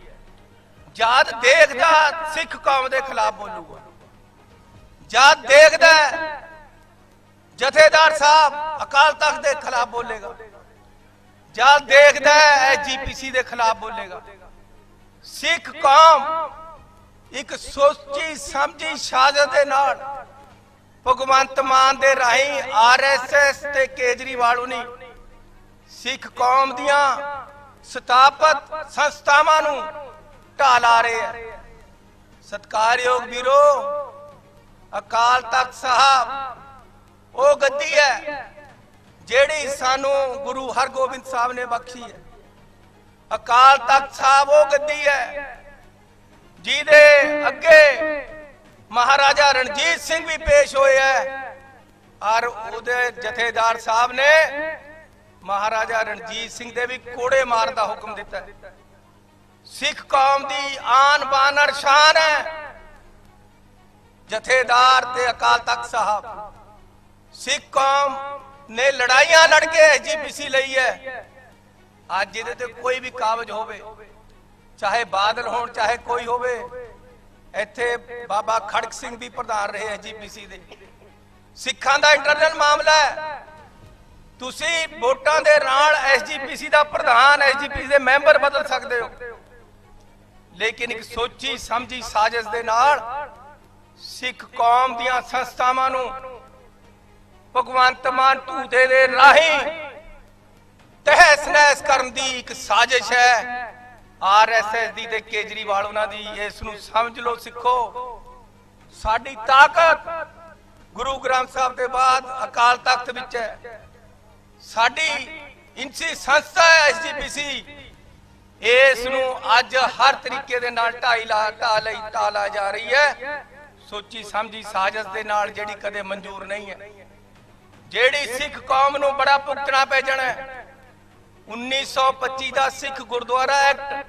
ਜਦ ਦੇਖਦਾ ਸਿੱਖ ਕੌਮ ਦੇ ਖਿਲਾਫ ਬੋਲੂਗਾ। ਜਦ ਦੇਖਦਾ ਜਥੇਦਾਰ ਸਾਹਿਬ ਅਕਾਲ ਤਖਤ ਦੇ ਖਿਲਾਫ ਬੋਲੇਗਾ। ਜਦ ਦੇਖਦਾ ਐਜੀਪੀਸੀ ਦੇ ਖਿਲਾਫ ਬੋਲੇਗਾ। ਸਿੱਖ ਕੌਮ ਇੱਕ ਸੋਚੀ, ਸਮਝੀ ਸਾਜ਼ਤ ਦੇ ਨਾਲ ਭਗਵੰਤ ਮਾਨ ਦੇ ਰਾਹੀਂ ਆਰਐਸਐਸ ਤੇ ਕੇਜਰੀਵਾਲ ਉਨੀ ਸਿੱਖ ਕੌਮ ਦੀਆਂ ਸਥਾਪਤ ਸੰਸਥਾਵਾਂ ਨੂੰ ਢਾਹ ਰਹੇ ਆ। ਸਤਕਾਰਯੋਗ ਵੀਰੋ, ਅਕਾਲ ਤਖਤ ਸਾਹਿਬ, ਉਹ ਗੱਦੀ ਹੈ ਜਿਹੜੀ ਸਾਨੂੰ ਗੁਰੂ ਹਰਗੋਬਿੰਦ ਸਾਹਿਬ ਨੇ ਬਖਸ਼ੀ ਹੈ। ਅਕਾਲ ਤਖਤ ਸਾਹਿਬ ਉਹ ਗੱਦੀ ਹੈ, ਜਿਹਦੇ ਅੱਗੇ ਮਹਾਰਾਜਾ ਰਣਜੀਤ ਸਿੰਘ ਵੀ ਪੇਸ਼ ਹੋਏ ਹੈ। ਔਰ ਉਹਦੇ ਜਥੇਦਾਰ ਸਾਹਿਬ ਨੇ ਮਹਾਰਾਜਾ ਰਣਜੀਤ ਸਿੰਘ ਦੇ ਵੀ ਕੋੜੇ ਮਾਰਨ ਦਾ ਹੁਕਮ ਦਿੱਤਾ ਸਿੱਖ ਕੌਮ ਦੀ ਆਨ ਬਾਨ ਔਰ ਸ਼ਾਨ ਹੈ। ਜਥੇਦਾਰ ਤੇ ਅਕਾਲ ਤਖਤ ਸਾਹਿਬ, ਸਿੱਖ ਕੌਮ ਨੇ ਲੜਾਈਆਂ ਲੜ ਕੇ ਐਜੀਪੀਸੀ ਲਈ ਹੈ। ਅੱਜ ਇਹਦੇ ਤੇ ਕੋਈ ਵੀ ਕਾਬਜ ਹੋਵੇ, ਚਾਹੇ ਬਾਦਲ ਹੋਣ, ਚਾਹੇ ਕੋਈ ਹੋਵੇ, ਇੱਥੇ ਬਾਬਾ ਖੜਕ ਸਿੰਘ ਵੀ ਪ੍ਰਧਾਨ ਰਹੇ ਐਜੀਪੀਸੀ ਦੇ। ਸਿੱਖਾਂ ਦਾ ਇੰਟਰਨਲ ਮਾਮਲਾ ਹੈ। ਤੁਸੀਂ ਵੋਟਾਂ ਦੇ ਨਾਲ ਐਸਜੀਪੀਸੀ ਦਾ ਪ੍ਰਧਾਨ ਐਸਜੀਪੀਸੀ ਦੇ ਮੈਂਬਰ ਬਦਲ ਸਕਦੇ ਹੋ। ਲੇਕਿਨ ਇੱਕ ਸੋਚੀ, ਸਮਝੀ, ਸਾਜ਼ਿਸ਼ ਦੇ ਨਾਲ ਸਿੱਖ ਕੌਮ ਦੀਆਂ ਸੰਸਥਾਵਾਂ ਨੂੰ ਭਗਵੰਤ ਮਾਨ ਢੂਦੇ ਦੇ ਰਾਹੀਂ ਤਹਿਸ ਨਹਿਸ ਕਰਨ ਦੀ ਇੱਕ ਸਾਜ਼ਿਸ਼ ਹੈ। ਆਰਐਸਐਸ ਦੀ ਤੇ ਕੇਜਰੀਵਾਲ ਉਹਨਾਂ ਦੀ, ਇਸ ਨੂੰ ਸਮਝ ਲਓ, ਸਿੱਖੋ। ਸਾਡੀ ਤਾਕਤ ਗੁਰੂ ਗ੍ਰੰਥ ਸਾਹਿਬ ਦੇ ਬਾਅਦ ਅਕਾਲ ਤਖਤ ਵਿੱਚ ਹੈ। ਸਾਡੀ ਇੰਸੀ ਸੰਸਥਾ ਹੈ ਐਸਜੀਪੀਸੀ ਇਸ ਨੂੰ ਅੱਜ ਹਰ ਤਰੀਕੇ ਦੇ ਨਾਲ ਢਾਈ ਲਾ ਢਾ ਲਈ ਟਾਲਾ ਜਾ ਰਹੀ ਹੈ। ਸੋਚੀ ਸਮਝੀ ਸਾਜ਼ਿਸ਼ ਦੇ ਨਾਲ ਜਿਹੜੀ ਕਦੇ ਮਨਜ਼ੂਰ ਨਹੀਂ ਹੈ। ਜਿਹੜੀ ਸਿੱਖ ਕੌਮ ਨੂੰ ਬੜਾ ਭੁਗਤਣਾ ਪੈ ਜਾਣਾ ਹੈ। 1925 ਦਾ ਸਿੱਖ ਗੁਰਦੁਆਰਾ ਐਕਟ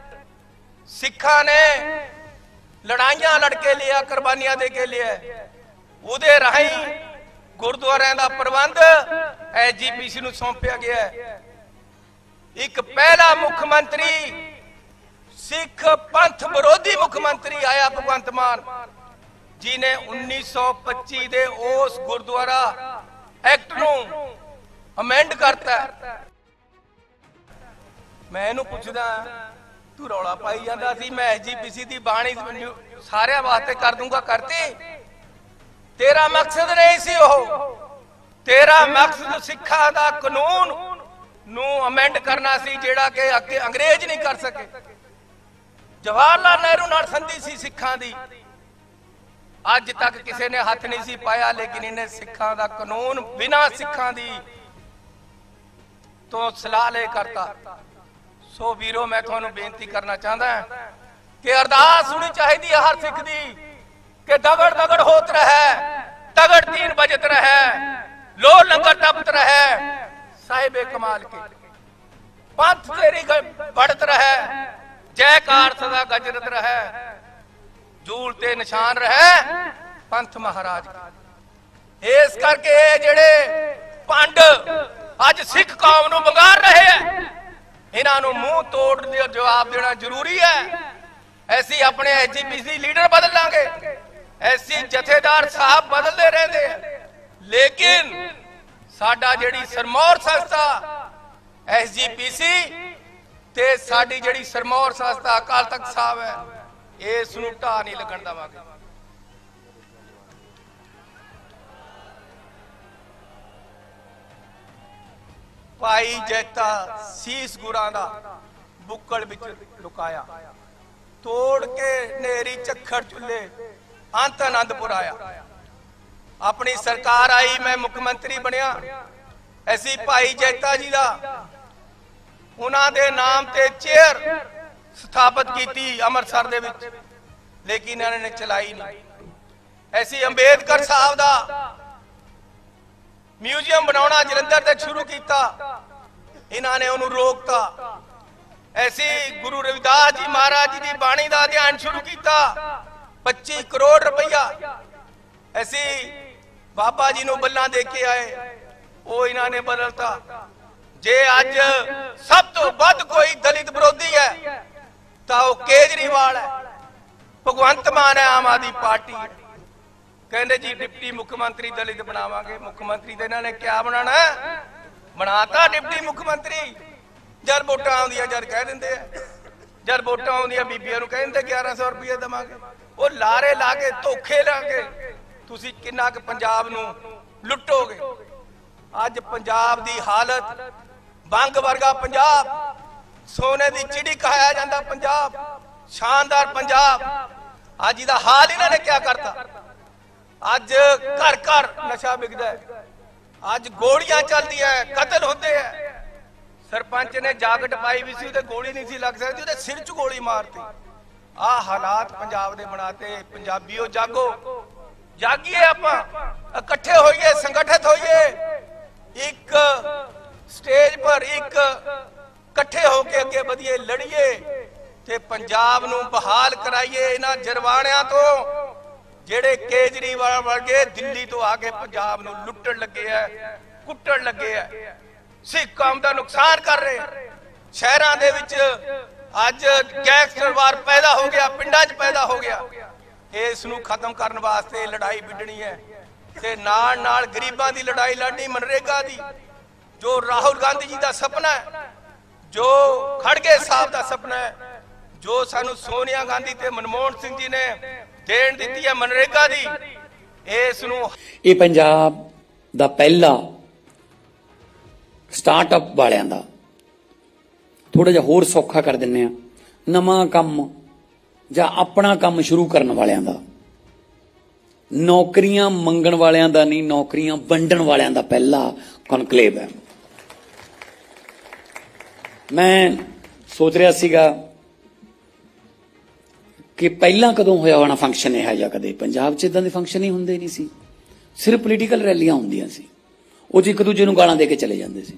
ਸਿੱਖਾਂ ਨੇ ਲੜਾਈਆਂ ਲੜ ਕੇ ਲਿਆ, ਕੁਰਬਾਨੀਆਂ ਦੇ ਕੇ ਲਿਆ। ਉਹਦੇ ਰਾਹੀਂ ਗੁਰਦੁਆਰਿਆਂ ਦਾ ਪ੍ਰਬੰਧ ਐਜੀਪੀਸੀ ਨੂੰ ਸੌਂਪਿਆ ਗਿਆ ਹੈ। ਇੱਕ ਪਹਿਲਾ ਮੁੱਖ ਮੰਤਰੀ, ਸਿੱਖ ਪੰਥ ਵਿਰੋਧੀ ਮੁੱਖ ਮੰਤਰੀ ਆਇਆ ਭਗਵੰਤ ਮਾਨ। ਜਿਨੇ 1925 ਦੇ ਉਸ ਗੁਰਦੁਆਰਾ ਐਕਟ ਨੂੰ ਅਮੈਂਡ ਕਰਤਾ ਮੈਂ ਇਹਨੂੰ ਪੁੱਛਦਾ, ਤੂੰ ਰੌਲਾ ਪਾਈ ਜਾਂਦਾ ਸੀ, ਮੈਂ ਐਸਜੀਪੀਸੀ ਦੀ ਬਾਣੀ ਸਾਰਿਆਂ ਵਾਸਤੇ ਕਰ ਦੂੰਗਾ, ਕਰਤੀ। ਤੇਰਾ ਮਕਸਦ ਨਹੀਂ ਸੀ ਉਹ। ਤੇਰਾ ਮਕਸਦ ਸਿੱਖਾਂ ਦਾ ਕਾਨੂੰਨ ਨੂੰ ਅਮੈਂਡ ਕਰਨਾ ਸੀ, ਜਿਹੜਾ ਕਿ ਅੱਗੇ ਅੰਗਰੇਜ਼ ਨਹੀਂ ਕਰ ਸਕੇ। ਜਵਾਹਰ ਲਾਲ ਨਹਿਰੂ ਨਾਲ ਸੰਧੀ ਸੀ ਸਿੱਖਾਂ ਦੀ। ਅੱਜ ਤੱਕ ਕਿਸੇ ਨੇ ਹੱਥ ਨਹੀਂ ਸੀ ਪਾਇਆ, ਲੇਕਿਨ ਇਹਨੇ ਸਿੱਖਾਂ ਦਾ ਕਾਨੂੰਨ ਬਿਨਾਂ ਸਿੱਖਾਂ ਦੀ ਤੋਂ ਸਲਾਹ ਲੈ ਕਰਤਾ। ਸੋ ਵੀਰੋ, ਮੈਂ ਤੁਹਾਨੂੰ ਬੇਨਤੀ ਕਰਨਾ ਚਾਹੁੰਦਾ ਹਾਂ ਕਿ ਅਰਦਾਸ ਹੋਣੀ ਚਾਹੀਦੀ ਹੈ ਹਰ ਸਿੱਖ ਦੀ ਕਿ ਦਗੜ ਦਗੜ ਹੋਤ ਰਹੇ, ਤਗੜ ਤੀਨ ਬਜਤ ਰਹੇ ਲੋ ਲੰਗਰ ਤਪਤ ਰਹੇ, ਸਾਹਿਬੇ ਕਮਾਲ ਕੇ। ਪੰਥ ਤੇਰੀ ਬੜਤ ਰਹੇ, ਜੈਕਾਰ ਸਦਾ ਗਜਰਤ ਰਹੇ, ਜੂਲ ਤੇ ਨਿਸ਼ਾਨ ਰਹੇ, ਪੰਥ ਮਹਾਰਾਜ ਇਸ ਕਰਕੇ ਜਿਹੜੇ ਪੰਡ ਅੱਜ ਸਿੱਖ ਕੌਮ ਨੂੰ ਵੰਗਾਰ ਰਹੇ ਹੈ ਇਹਨਾਂ ਨੂੰ ਮੂੰਹ ਤੋੜ ਦੇ ਜਵਾਬ ਦੇਣਾ ਜ਼ਰੂਰੀ ਹੈ। ਐਸੀ ਆਪਣੇ ਐਜੀਪੀਸੀ ਲੀਡਰ ਬਦਲ ਲਾਂਗੇ। ਐਸੀ ਜਥੇਦਾਰ ਸਾਹਿਬ ਬਦਲਦੇ ਰਹਿੰਦੇ ਆ ਲੇਕਿਨ ਸਾਡਾ ਜਿਹੜੀ ਸਰਮੌਰ ਸੰਸਥਾ, ਐਸਜੀਪੀਸੀ ਤੇ ਸਾਡੀ ਜਿਹੜੀ ਸਰਮੌਰ ਸੰਸਥਾ ਅਕਾਲ ਤਖਤ ਸਾਹਿਬ ਹੈ, ਇਸ ਨੂੰ ਢਾਹ ਨਹੀਂ ਲੱਗਣ ਦੇਵਾਂਗੇ। ਭਾਈ ਜੈਤਾ ਸੀਸ ਗੁਰਾਂ ਦਾ ਬੁੱਕਲ ਵਿੱਚ ਲੁਕਾਇਆ। ਤੋੜ ਕੇ ਨੇਰੀ ਝੱਖੜ ਚੁੱਲੇ ਅੰਤ ਆਨੰਦਪੁਰ ਆਇਆ। ਆਪਣੀ ਸਰਕਾਰ ਆਈ, ਮੈਂ ਮੁੱਖ ਮੰਤਰੀ ਬਣਿਆ। ਐਸੀ ਭਾਈ ਜੈਤਾ ਜੀ ਦਾ ਉਹਨਾਂ ਦੇ ਨਾਮ ਤੇ ਚੇਅਰ ਸਥਾਪਿਤ ਕੀਤੀ ਅੰਮ੍ਰਿਤਸਰ ਦੇ ਵਿੱਚ, ਲੇਕਿਨ ਇਹਨਾਂ ਨੇ ਚਲਾਈ ਨਹੀਂ। ਐਸੀ ਅੰਬੇਦਕਰ ਸਾਹਿਬ ਦਾ ਮਿਊਜ਼ੀਅਮ ਬਣਾਉਣਾ ਜਲੰਧਰ ਤੱਕ ਸ਼ੁਰੂ ਕੀਤਾ। ਇਹਨਾਂ ਨੇ ਉਹਨੂੰ ਰੋਕਤਾ। ਐਸੀ ਗੁਰੂ ਰਵਿਦਾਸ ਜੀ ਮਹਾਰਾਜ ਜੀ ਦੀ ਬਾਣੀ ਦਾ ਅਧਿਐਨ ਸ਼ੁਰੂ ਕੀਤਾ। 25 ਕਰੋੜ ਰੁਪਈਆ ਐਸੀ ਬਾਬਾ ਜੀ ਨੂੰ ਬੱਲਾਂ ਦੇ ਕੇ ਆਏ। ਉਹ ਇਹਨਾਂ ਨੇ ਬਦਲਤਾ। ਜੇ ਅੱਜ ਸਭ ਤੋਂ ਵੱਧ ਕੋਈ ਦਲਿਤ ਵਿਰੋਧੀ ਹੈ, ਤਾਂ ਉਹ ਕੇਜਰੀਵਾਲ ਹੈ। ਭਗਵੰਤ ਮਾਨ ਹੈ ਆਮ ਆਦਮੀ ਪਾਰਟੀ। ਹੈ। ਕਹਿੰਦੇ ਜੀ, ਡਿਪਟੀ ਮੁੱਖ ਮੰਤਰੀ ਦਲਿਤ ਬਣਾਵਾਂਗੇ। ਮੁੱਖ ਮੰਤਰੀ ਤੇ ਇਹਨਾਂ ਨੇ ਕਿਆ ਬਣਾਣਾ ਹੈ? ਬਣਾਤਾ ਡਿਪਟੀ ਮੁੱਖ ਮੰਤਰੀ। ਜਦ ਵੋਟਾਂ ਆਉਂਦੀਆਂ, ਜਦ ਕਹਿ ਦਿੰਦੇ ਆ। ਜਦ ਵੋਟਾਂ ਆਉਂਦੀਆਂ, ਬੀਬੀਆਂ ਨੂੰ ਕਹਿੰਦੇ 1100 ਰੁਪਏ ਦੇਵਾਂਗੇ। ਉਹ ਲਾਰੇ ਲਾ ਕੇ, ਧੋਖੇ ਲਾ ਕੇ ਤੁਸੀਂ ਕਿੰਨਾ ਕੁ ਪੰਜਾਬ ਨੂੰ ਲੁੱਟੋਗੇ? ਅੱਜ ਪੰਜਾਬ ਦੀ ਹਾਲਤ ਬੰਗ ਵਰਗਾ ਪੰਜਾਬ। ਸੋਨੇ ਦੀ ਚਿੜੀ ਕਹਾਇਆ ਜਾਂਦਾ ਪੰਜਾਬ। ਸ਼ਾਨਦਾਰ ਪੰਜਾਬ। ਅੱਜ ਇਹਦਾ ਹਾਲ ਇਹਨਾਂ ਨੇ ਕਿਆ ਕਰਤਾ? ਅੱਜ ਘਰ ਘਰ ਨਸ਼ਾ ਵਿਕਦਾ ਹੈ। ਅੱਜ ਗੋਲੀਆਂ ਚੱਲਦੀਆਂ ਕਤਲ ਹੁੰਦੇ ਹੈ। ਸਰਪੰਚ ਨੇ ਜਾਗਟ ਪਾਈ ਵੀ ਸੀ, ਉਹਦੇ ਗੋਲੀ ਨਹੀਂ ਸੀ ਲੱਗ ਸਕਦੀ, ਉਹਦੇ ਸਿਰ 'ਚ ਗੋਲੀ ਮਾਰਤੀ। ਆਹ ਹਾਲਾਤ ਪੰਜਾਬ ਦੇ ਬਣਾਤੇ, ਪੰਜਾਬੀਓ ਜਾਗੋ। ਜਾਗੀਏ ਆਪਾਂ, ਇਕੱਠੇ ਹੋਈਏ, ਸੰਗਠਿਤ ਹੋਈਏ। ਇੱਕ ਸਟੇਜ ਪਰ ਇੱਕ ਇਕੱਠੇ ਹੋ ਕੇ ਅੱਗੇ ਵਧੀਏ ਲੜੀਏ ਤੇ ਪੰਜਾਬ ਨੂੰ ਬਹਾਲ ਕਰਾਈਏ ਇਹਨਾਂ ਜਰਵਾਣਿਆਂ ਤੋਂ। ਜਿਹੜੇ ਕੇਜਰੀਵਾਲ ਵਰਗੇ ਦਿੱਲੀ ਤੋਂ ਆ ਕੇ ਪੰਜਾਬ ਨੂੰ ਲੁੱਟਣ ਲੱਗੇ ਆ, ਕੁੱਟਣ ਲੱਗੇ ਆ, ਸਿੱਖ ਕੌਮ ਦਾ ਨੁਕਸਾਨ ਕਰ ਰਹੇ ਸ਼ਹਿਰਾਂ ਦੇ ਵਿੱਚ ਅੱਜ ਗੈਂਗਸਟਰਵਾਰ ਪੈਦਾ ਹੋ ਗਿਆ, ਪਿੰਡਾਂ 'ਚ ਪੈਦਾ ਹੋ ਗਿਆ। ਇਸ ਨੂੰ ਖਤਮ ਕਰਨ ਵਾਸਤੇ ਲੜਾਈ ਵਿੱਢਣੀ ਹੈ ਤੇ ਨਾਲ ਨਾਲ ਗਰੀਬਾਂ ਦੀ ਲੜਾਈ ਲੜਨੀ, ਮਨਰੇਗਾ ਦੀ, ਜੋ ਰਾਹੁਲ ਗਾਂਧੀ ਜੀ ਦਾ ਸੁਪਨਾ ਹੈ, ਜੋ ਖੜਗੇ ਸਾਹਿਬ ਦਾ ਸੁਪਨਾ ਹੈ, ਜੋ ਸਾਨੂੰ ਸੋਨੀਆ ਗਾਂਧੀ ਤੇ ਮਨਮੋਹਨ ਸਿੰਘ ਜੀ ਨੇ ਦੇਣ ਦਿੱਤੀ ਹੈ ਮਨਰੇਗਾ ਦੀ। ਇਸ ਨੂੰ ਇਹ ਪੰਜਾਬ ਦਾ ਪਹਿਲਾ ਸਟਾਰਟਅਪ ਵਾਲਿਆਂ ਦਾ। ਥੋੜਾ ਜਿਹਾ ਹੋਰ ਸੌਖਾ ਕਰ ਦਿੰਨੇ ਆ। ਨਵਾਂ ਕੰਮ ਜਾਂ ਆਪਣਾ ਕੰਮ ਸ਼ੁਰੂ ਕਰਨ ਵਾਲਿਆਂ ਦਾ। ਨੌਕਰੀਆਂ ਮੰਗਣ ਵਾਲਿਆਂ ਦਾ ਨਹੀਂ, ਨੌਕਰੀਆਂ ਵੰਡਣ ਵਾਲਿਆਂ ਦਾ ਪਹਿਲਾ ਕਨਕਲੇਵ ਹੈ। ਮੈਂ ਸੋਚ ਰਿਹਾ ਸੀਗਾ ਕਿ ਪਹਿਲਾਂ ਕਦੋਂ ਹੋਇਆ ਹੋਣਾ ਫੰਕਸ਼ਨ ਇਹ ਜਾਂ ਕਦੇ? ਪੰਜਾਬ 'ਚ ਇਦਾਂ ਦੇ ਫੰਕਸ਼ਨ ਹੀ ਹੁੰਦੇ ਨਹੀਂ ਸੀ। ਸਿਰਫ ਪੋਲੀਟੀਕਲ ਰੈਲੀਆਂ ਹੁੰਦੀਆਂ ਸੀ। ਉਹ 'ਚ ਇੱਕ ਦੂਜੇ ਨੂੰ ਗਾਲਾਂ ਦੇ ਕੇ ਚਲੇ ਜਾਂਦੇ ਸੀ।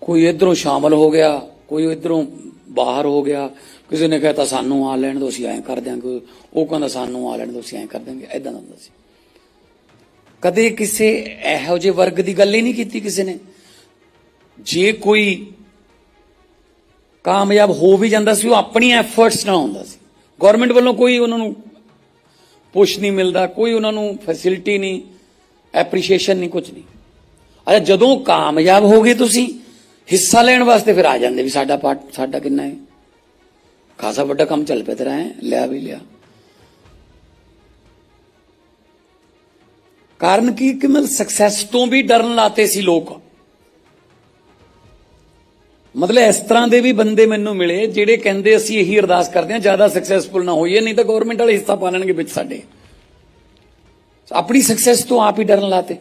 ਕੋਈ ਇਧਰੋਂ ਸ਼ਾਮਲ ਹੋ ਗਿਆ, ਕੋਈ ਇਧਰੋਂ ਬਾਹਰ ਹੋ ਗਿਆ, ਕਿਸੇ ਨੇ ਕਹਿਤਾ ਸਾਨੂੰ ਆ ਲੈਣ ਦੋ ਅਸੀਂ ਐਂ ਕਰ ਦਿਆਂਗੇ। ਉਹ ਕਹਿੰਦਾ ਸਾਨੂੰ ਆ ਲੈਣ ਦੋ ਅਸੀਂ ਐਂ ਕਰ ਦਿਆਂਗੇ। ਐਦਾਂ ਦਾ ਹੁੰਦਾ ਸੀ। ਕਦੇ ਕਿਸੇ ਇਹੋ ਜਿਹੇ ਵਰਗ ਦੀ ਗੱਲ ਹੀ ਨਹੀਂ ਕੀਤੀ ਕਿਸੇ ਨੇ। ਜੇ ਕੋਈ ਕਾਮਯਾਬ ਹੋ ਵੀ ਜਾਂਦਾ ਸੀ, ਉਹ ਆਪਣੀ ਐਫਰਟਸ ਨਾਲ ਹੁੰਦਾ ਸੀ। ਗਵਰਨਮੈਂਟ ਵੱਲੋਂ ਕੋਈ ਉਹਨਾਂ ਨੂੰ ਪੁਸ਼ ਨਹੀਂ ਮਿਲਦਾ, ਕੋਈ ਉਹਨਾਂ ਨੂੰ ਫੈਸਿਲਿਟੀ ਨਹੀਂ ਐਪਰੀਸ਼ੀਏਸ਼ਨ ਨਹੀਂ ਕੁਝ ਨਹੀਂ। ਅੱਛਾ, ਜਦੋਂ ਕਾਮਯਾਬ ਹੋ ਗਏ ਤੁਸੀਂ, ਹਿੱਸਾ ਲੈਣ ਵਾਸਤੇ ਫਿਰ ਆ ਜਾਂਦੇ ਵੀ ਸਾਡਾ ਪਾਰਟ ਸਾਡਾ ਕਿੰਨਾ ਹੈ? ਖਾਸਾ ਵੱਡਾ ਕੰਮ ਚੱਲ ਪਿਆ ਤੇਰਾ, ਹੈ? ਲਿਆ ਵੀ ਲਿਆ। ਕਾਰਨ ਕੀ? ਕਿ ਮਤਲਬ ਸਕਸੈਸ ਤੋਂ ਵੀ ਡਰਨ ਲਾਤੇ ਸੀ ਲੋਕ। ਮਤਲਬ ਇਸ ਤਰ੍ਹਾਂ ਦੇ ਵੀ ਬੰਦੇ ਮੈਨੂੰ ਮਿਲੇ ਜਿਹੜੇ ਕਹਿੰਦੇ ਅਸੀਂ ਇਹੀ ਅਰਦਾਸ ਕਰਦੇ ਹਾਂ, ਜ਼ਿਆਦਾ ਸਕਸੈਸਫੁਲ ਨਾ ਹੋਈਏ, ਨਹੀਂ ਤਾਂ ਗਵਰਨਮੈਂਟ ਵਾਲੇ ਹਿੱਸਾ ਪਾ ਲੈਣਗੇ ਵਿੱਚ ਸਾਡੇ। ਆਪਣੀ ਸਕਸੈਸ ਤੋਂ ਆਪ ਹੀ ਡਰਨ ਲਾਤੇ।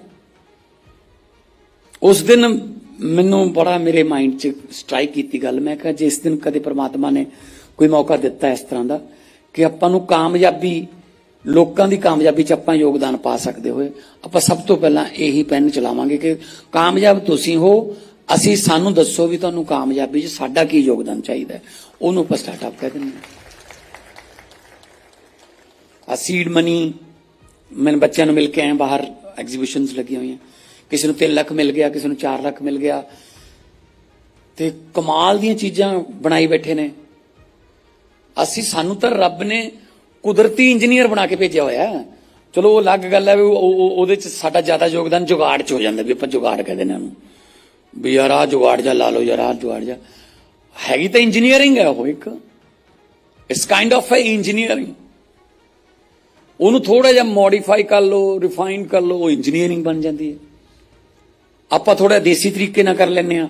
ਉਸ ਦਿਨ ਮੈਨੂੰ ਬੜਾ ਮੇਰੇ ਮਾਈਂਡ 'ਚ ਸਟ੍ਰਾਈਕ ਕੀਤੀ ਗੱਲ। ਮੈਂ ਕਿਹਾ ਜੇ ਇਸ ਦਿਨ ਕਦੇ ਪ੍ਰਮਾਤਮਾ ਨੇ ਕੋਈ ਮੌਕਾ ਦਿੱਤਾ ਇਸ ਤਰ੍ਹਾਂ ਦਾ, ਕਿ ਆਪਾਂ ਨੂੰ ਕਾਮਯਾਬੀ, ਲੋਕਾਂ ਦੀ ਕਾਮਯਾਬੀ 'ਚ ਆਪਾਂ ਯੋਗਦਾਨ ਪਾ ਸਕਦੇ ਹੋਏ। ਆਪਾਂ ਸਭ ਤੋਂ ਪਹਿਲਾਂ ਇਹੀ ਪੈਨ ਚਲਾਵਾਂਗੇ ਕਿ ਕਾਮਯਾਬ ਤੁਸੀਂ ਹੋ ਅਸੀਂ ਸਾਨੂੰ ਦੱਸੋ ਵੀ ਤੁਹਾਨੂੰ ਕਾਮਯਾਬੀ 'ਚ ਸਾਡਾ ਕੀ ਯੋਗਦਾਨ ਚਾਹੀਦਾ ਉਹਨੂੰ ਆਪਾਂ ਸਟਾਰਟਅਪ ਕਹਿ ਦਿੰਦੇ ਹਾਂ। ਆ ਸੀਡ ਮਨੀ ਮੈਂ ਬੱਚਿਆਂ ਨੂੰ ਮਿਲ ਕੇ ਆਏ ਬਾਹਰ ਐਗਜ਼ੀਬਿਸ਼ਨਸ ਲੱਗੀਆਂ ਹੋਈਆਂ। ਕਿਸੇ ਨੂੰ 3 ਲੱਖ ਮਿਲ ਗਿਆ, ਕਿਸੇ ਨੂੰ 4 ਲੱਖ ਮਿਲ ਗਿਆ। ਤੇ ਕਮਾਲ ਦੀਆਂ ਚੀਜ਼ਾਂ ਬਣਾਈ ਬੈਠੇ ਨੇ। ਅਸੀਂ ਸਾਨੂੰ ਤਾਂ ਰੱਬ ਨੇ ਕੁਦਰਤੀ ਇੰਜੀਨੀਅਰ ਬਣਾ ਕੇ ਭੇਜਿਆ ਹੋਇਆ। ਚਲੋ, ਉਹ ਅਲੱਗ ਗੱਲ ਹੈ ਵੀ ਉਹ- ਉਹਦੇ ਚ ਸਾਡਾ ਜ਼ਿਆਦਾ ਯੋਗਦਾਨ ਜੁਗਾੜ ਚ ਹੋ ਜਾਂਦਾ ਵੀ ਆਪਾਂ ਜੁਗਾੜ ਕਹਿੰਦੇ ਨੇ ਉਹਨੂੰ। ਵੀ ਯਾਰ ਆ ਜੁਗਾੜ ਜਾ ਲਾ ਲਓ, ਯਾਰ ਆ ਜੁਗਾੜ ਜਾ ਹੈਗੀ ਤਾਂ ਇੰਜੀਨੀਅਰਿੰਗ ਹੈ ਉਹ ਇੱਕ। It's kind of a engineering ਉਹਨੂੰ ਥੋੜਾ ਜਿਹਾ ਮੋਡੀਫਾਈ ਕਰ ਲਓ ਰਿਫਾਈਨ ਕਰ ਲਓ, ਉਹ ਇੰਜੀਨੀਅਰਿੰਗ ਬਣ ਜਾਂਦੀ ਹੈ। ਆਪਾਂ ਥੋੜਾ ਦੇਸੀ ਤਰੀਕੇ ਨਾਲ ਕਰ ਲੈਂਦੇ ਆ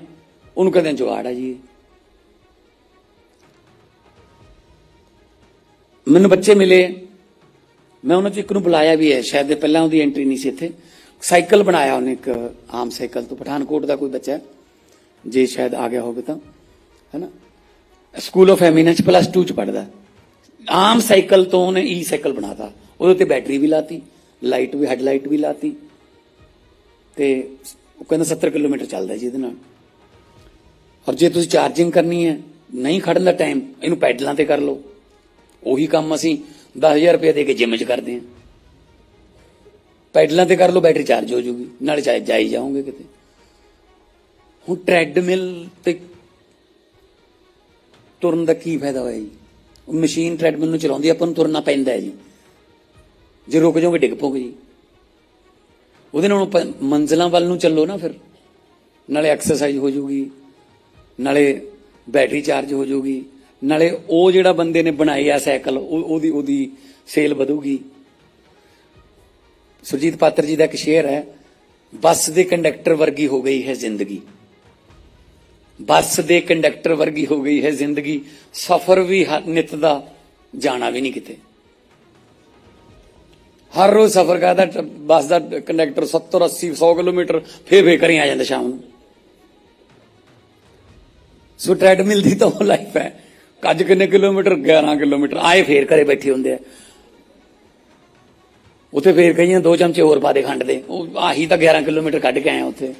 ਉਹਨੂੰ ਕਹਿੰਦੇ ਆ ਜੁਗਾੜ ਆ ਜੀ। ਮੈਨੂੰ ਬੱਚੇ ਮਿਲੇ। ਮੈਂ ਉਹਨਾਂ ਚ ਇੱਕ ਨੂੰ ਬੁਲਾਇਆ ਵੀ ਹੈ, ਸ਼ਾਇਦ ਪਹਿਲਾਂ ਉਹਦੀ ਐਂਟਰੀ ਨਹੀਂ ਸੀ ਇੱਥੇ। ਸਾਈਕਲ ਬਣਾਇਆ ਉਹਨੇ ਇੱਕ ਆਮ ਸਾਈਕਲ ਤੋਂ, ਪਠਾਨਕੋਟ ਦਾ ਕੋਈ ਬੱਚਾ ਜੇ ਸ਼ਾਇਦ ਆ ਗਿਆ ਹੋਵੇ ਤਾਂ, ਹੈਨਾ? ਸਕੂਲ ਆਫ ਐਮੀਨੈਂਸ ਪਲੱਸ 2 ਚ ਪੜਦਾ ਆਮ ਸਾਈਕਲ ਤੋਂ ਉਹਨੇ ਈ ਸਾਈਕਲ ਬਣਾਤਾ। ਉਹਦੇ ਤੇ ਬੈਟਰੀ ਵੀ ਲਾਤੀ ਲਾਈਟ ਵੀ ਹੈਡਲਾਈਟ ਵੀ ਲਾਤੀ। ਤੇ ਉਹ ਕਹਿੰਦਾ 70 ਕਿਲੋਮੀਟਰ ਚੱਲਦਾ ਜੀ ਇਹਦੇ ਨਾਲ। ਔਰ ਜੇ ਤੁਸੀਂ ਚਾਰਜਿੰਗ ਕਰਨੀ ਹੈ, ਨਹੀਂ ਖੜਨ ਦਾ ਟਾਈਮ ਇਹਨੂੰ ਪੈਡਲਾਂ ਤੇ ਕਰ ਲਓ। ਉਹੀ ਕੰਮ ਅਸੀਂ 10000 ਰੁਪਏ ਦੇ ਕੇ ਜਿਮ 'ਚ ਕਰਦੇ ਹਾਂ। ਪੈਡਲਾਂ ਤੇ ਕਰ ਲਓ, ਬੈਟਰੀ ਚਾਰਜ ਹੋ ਜੂਗੀ। ਨਾਲੇ ਚਾਹੇ ਜਾਈ ਜਾਓਗੇ ਕਿਤੇ। ਹੁਣ ਟ੍ਰੈਡਮਿਲ ਤੇ ਤੁਰਨ ਦਾ ਕੀ ਫਾਇਦਾ ਹੋਇਆ ਜੀ? ਉਹ ਮਸ਼ੀਨ ਟ੍ਰੈਡਮਿਲ ਨੂੰ ਚਲਾਉਂਦੀ ਆਪਾਂ ਨੂੰ ਤੁਰਨਾ ਪੈਂਦਾ ਹੈ ਜੀ। ਜੇ ਰੁਕ ਜਾਓਗੇ, ਡਿੱਗ ਪੋਗੇ ਜੀ। ਉਹਦੇ ਨਾਲ ਪ- ਮੰਜ਼ਲਾਂ ਵੱਲ ਨੂੰ ਚੱਲੋ ਨਾ ਫਿਰ। ਨਾਲੇ ਐਕਸਰਸਾਈਜ਼ ਹੋ ਜੂਗੀ। ਨਾਲੇ ਬੈਟਰੀ ਚਾਰਜ ਹੋ ਜੂਗੀ। ਨਾਲੇ ਉਹ ਜਿਹੜਾ ਬੰਦੇ ਨੇ ਬਣਾਈ ਆ ਸਾਈਕਲ, ਉਹ- ਉਹਦੀ ਉਹਦੀ ਸੇਲ ਵਧੂਗੀ। ਸੁਰਜੀਤ ਪਾਤਰ ਜੀ ਦਾ ਇੱਕ ਸ਼ੇਰ ਹੈ, ਬੱਸ ਦੇ ਕੰਡਕਟਰ ਵਰਗੀ ਹੋ ਗਈ ਹੈ ਜ਼ਿੰਦਗੀ। ਬੱਸ ਦੇ ਕੰਡਕਟਰ ਵਰਗੀ ਹੋ ਗਈ ਹੈ ਜ਼ਿੰਦਗੀ, ਸਫ਼ਰ ਵੀ ਨਿਤ ਦਾ, ਜਾਣਾ ਵੀ ਨਹੀਂ ਕਿਤੇ। ਹਰ ਰੋਜ਼ ਸਫ਼ਰ ਕਰਦਾ ਬੱਸ ਦਾ ਕੰਡਕਟਰ 70 80 100 ਕਿਲੋਮੀਟਰ ਫੇਰ ਫੇਰ ਕਰੀ ਆ ਜਾਂਦਾ ਸ਼ਾਮ ਨੂੰ। ਸੋ ਟ੍ਰੈਡਮਿਲ ਦੀ ਤਾਂ ਉਹ ਲਾਈਫ ਹੈ। ਅੱਜ ਕਿੰਨੇ ਕਿਲੋਮੀਟਰ? 11 ਕਿਲੋਮੀਟਰ। ਆਏ ਫੇਰ ਘਰੇ ਬੈਠੇ ਹੁੰਦੇ ਆ। ਉੱਥੇ ਫੇਰ ਕਈਆਂ ਦੋ ਚਮਚੇ ਹੋਰ ਪਾ ਦੇ ਖੰਡ ਦੇ। ਉਹ ਆਹੀ ਤਾਂ 11 ਕਿਲੋਮੀਟਰ ਕੱਢ ਕੇ ਆਏ ਉੱਥੇ।